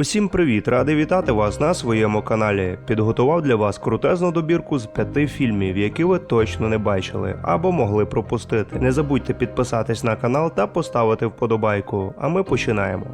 Усім привіт! Радий вітати вас на своєму каналі. Підготував для вас крутезну добірку з п'яти фільмів, які ви точно не бачили або могли пропустити. Не забудьте підписатись на канал та поставити вподобайку. А ми починаємо.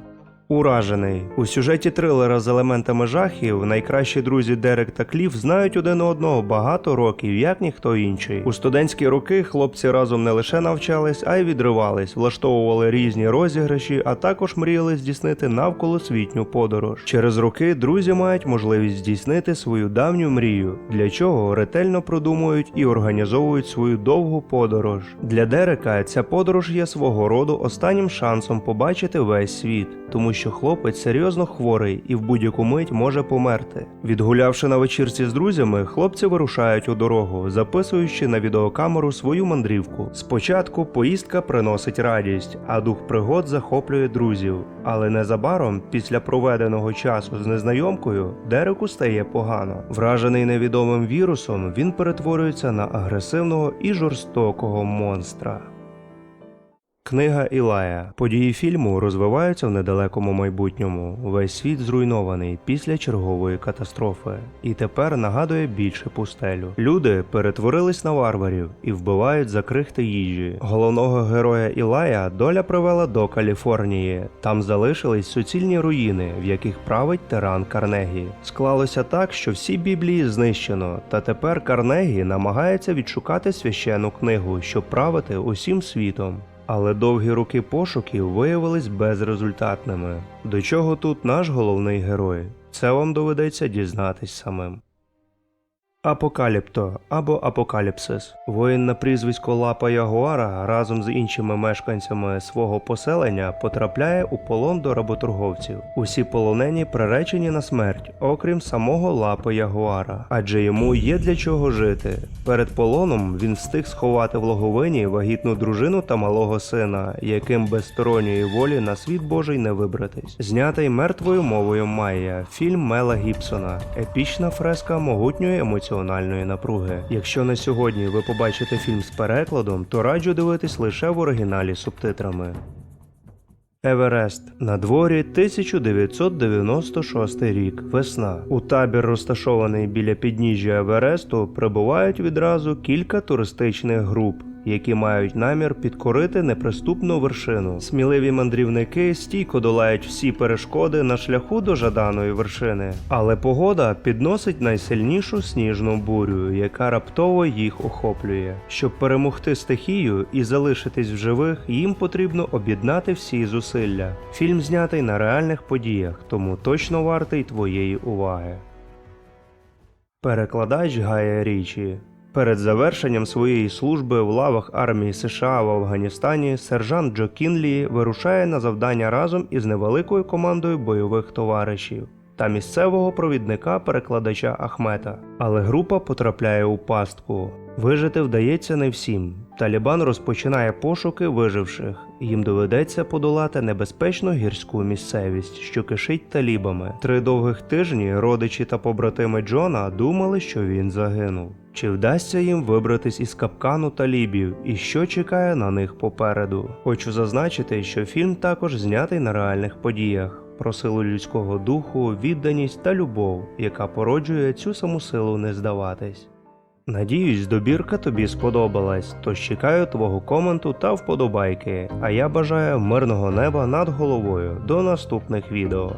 Уражений у сюжеті трилера з елементами жахів найкращі друзі Дерек та Кліф знають один одного багато років, як ніхто інший. У студентські роки хлопці разом не лише навчались, а й відривались, влаштовували різні розіграші, а також мріяли здійснити навколосвітню подорож. Через роки друзі мають можливість здійснити свою давню мрію, для чого ретельно продумують і організовують свою довгу подорож. Для Дерека ця подорож є свого роду останнім шансом побачити весь світ, тому що хлопець серйозно хворий і в будь-яку мить може померти. Відгулявши на вечірці з друзями, хлопці вирушають у дорогу, записуючи на відеокамеру свою мандрівку. Спочатку поїздка приносить радість, а дух пригод захоплює друзів. Але незабаром, після проведеного часу з незнайомкою, Дереку стає погано. Вражений невідомим вірусом, він перетворюється на агресивного і жорстокого монстра. Книга Ілая. Події фільму розвиваються в недалекому майбутньому. Весь світ зруйнований після чергової катастрофи, і тепер нагадує більше пустелю. Люди перетворились на варварів і вбивають за крихти їжі. Головного героя Ілая доля привела до Каліфорнії. Там залишились суцільні руїни, в яких править тиран Карнегі. Склалося так, що всі біблії знищено, та тепер Карнегі намагається відшукати священну книгу, щоб правити усім світом. Але довгі роки пошуків виявились безрезультатними. До чого тут наш головний герой? Це вам доведеться дізнатись самим. Апокаліпто або Апокаліпсис. Воїн на прізвисько Лапа Ягуара разом з іншими мешканцями свого поселення потрапляє у полон до работорговців. Усі полонені приречені на смерть, окрім самого Лапа Ягуара, адже йому є для чого жити. Перед полоном він встиг сховати в логовині вагітну дружину та малого сина, яким без сторонньої волі на світ Божий не вибратись. Знятий мертвою мовою Майя, фільм Мела Гібсона, епічна фреска могутньої емоціональної напруги. Якщо на сьогодні ви побачите фільм з перекладом, то раджу дивитись лише в оригіналі з субтитрами. Еверест на дворі 1996 рік. Весна. У табір, розташований біля підніжжя Евересту, прибувають відразу кілька туристичних груп. Які мають намір підкорити неприступну вершину. Сміливі мандрівники стійко долають всі перешкоди на шляху до жаданої вершини. Але погода підносить найсильнішу сніжну бурю, яка раптово їх охоплює. Щоб перемогти стихію і залишитись в живих, їм потрібно об'єднати всі зусилля. Фільм знятий на реальних подіях, тому точно вартий твоєї уваги. Перекладач Гая Річі Перед завершенням своєї служби в лавах армії США в Афганістані сержант Джо Кінлі вирушає на завдання разом із невеликою командою бойових товаришів та місцевого провідника перекладача Ахмета. Але група потрапляє у пастку. Вижити вдається не всім. Талібан розпочинає пошуки виживших. Їм доведеться подолати небезпечну гірську місцевість, що кишить талібами. Три довгих тижні родичі та побратими Джона думали, що він загинув. Чи вдасться їм вибратись із капкану талібів і що чекає на них попереду? Хочу зазначити, що фільм також знятий на реальних подіях. Про силу людського духу, відданість та любов, яка породжує цю саму силу не здаватись. Надіюсь, добірка тобі сподобалась, тож чекаю твого коменту та вподобайки. А я бажаю мирного неба над головою. До наступних відео.